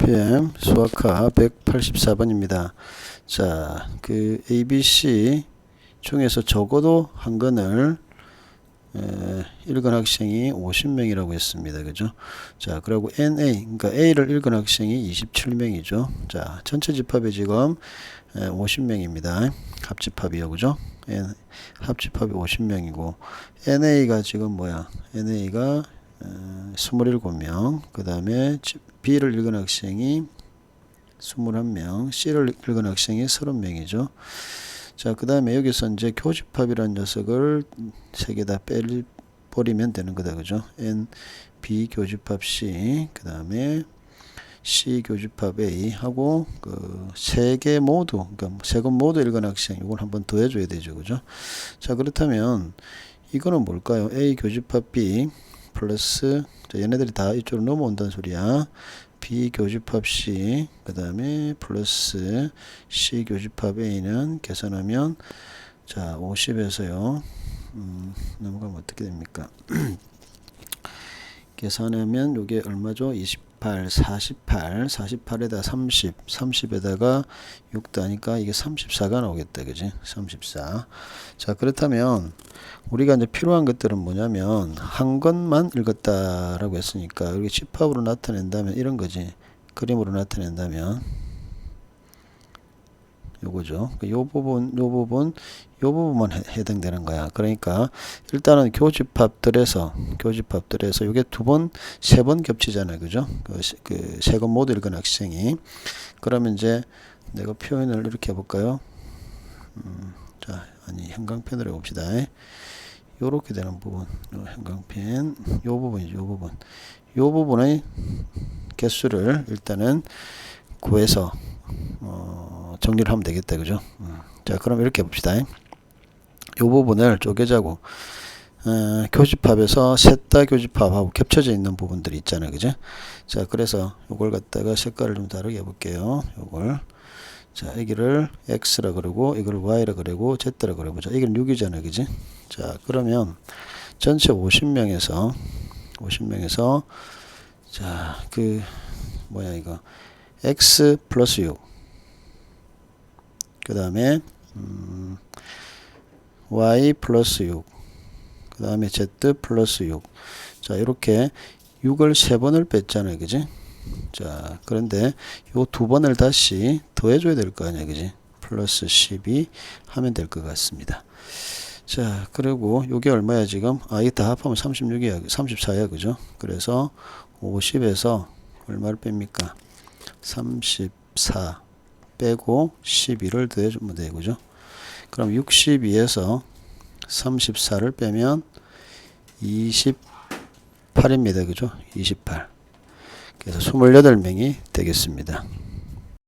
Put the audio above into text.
PM 수학화 184번입니다. 자, 그 ABC 중에서 적어도 한 건을 에, 읽은 학생이 50명이라고 했습니다. 그죠? 자, 그리고 NA, 그러니까 A를 읽은 학생이 27명이죠. 자, 전체 집합이 지금 에, 50명입니다. 합집합이요. 그죠? N, 합집합이 50명이고 NA가 지금 뭐야? NA가 어, 27명, 그 다음에 B를 읽은 학생이 21명, C를 읽은 학생이 30명이죠. 자, 그 다음에 여기서 이제 교집합이라는 녀석을 세 개 다 빼버리면 되는 거다. 그죠? N, B 교집합 C, 그 다음에 C 교집합 A 하고 그 세 개 모두, 그러니까 세건 모두 읽은 학생, 이걸 한번 더 해줘야 되죠. 그죠? 자, 그렇다면 이거는 뭘까요? A 교집합 B 플러스 자, 얘네들이 다 이쪽으로 넘어온다는 소리야. B 교집합 C 그 다음에 플러스 C 교집합 A는 계산하면 자 50에서요 음, 넘어가면 어떻게 됩니까? 계산하면 요게 얼마죠? 28, 48, 48에다 30, 30에다가 6 더하니까 이게 34가 나오겠다. 그지? 34. 자, 그렇다면 우리가 이제 필요한 것들은 뭐냐면 한 것만 읽었다라고 했으니까 여기 집합으로 나타낸다면 이런 거지. 그림으로 나타낸다면 요거죠. 그요 부분, 요 부분, 요 부분만 해, 해당되는 거야. 그러니까 일단은 교집합들에서 교집합들에서 요게 두 번, 세 번 겹치잖아요. 그죠? 그세 권 모두 읽은 학생이 그러면 이제 내가 표현을 이렇게 해 볼까요? 음, 자, 아니 형광펜으로 해 봅시다. 요렇게 되는 부분, 요 형광펜, 요 부분이죠. 요 부분. 요 부분의 개수를 일단은 구해서 어, 정리를 하면 되겠다. 그죠? 음. 자, 그럼 이렇게 봅시다. 이 부분을 쪼개자고 어, 교집합에서 셋 다 교집합하고 겹쳐져 있는 부분들이 있잖아요. 그죠? 자, 그래서 요걸 갖다가 색깔을 좀 다르게 해볼게요. 요걸. 자, 여기를 X라 그러고, 이걸 Y라 그러고, Z라 그러고, 자, 여기는 6이잖아요. 그지? 자, 그러면 전체 50명에서, 50명에서, 자, 그, 뭐야, 이거. X 플러스 6. 그 다음에, 음, Y 플러스 6. 그 다음에 Z 플러스 6. 자, 이렇게 6을 세 번을 뺐잖아요. 그지? 자, 그런데 요 두 번을 다시 더해줘야 될 거 아니야. 그지? 플러스 12 하면 될 것 같습니다. 자, 그리고 요게 얼마야 지금? 아, 이게 다 합하면 36이야. 34야. 그죠? 그래서 50에서 얼마를 뺍니까? 34 빼고 12를 더해주면 돼요. 그죠? 그럼 62에서 34를 빼면 28입니다. 그죠? 28. 그래서 28명이 되겠습니다.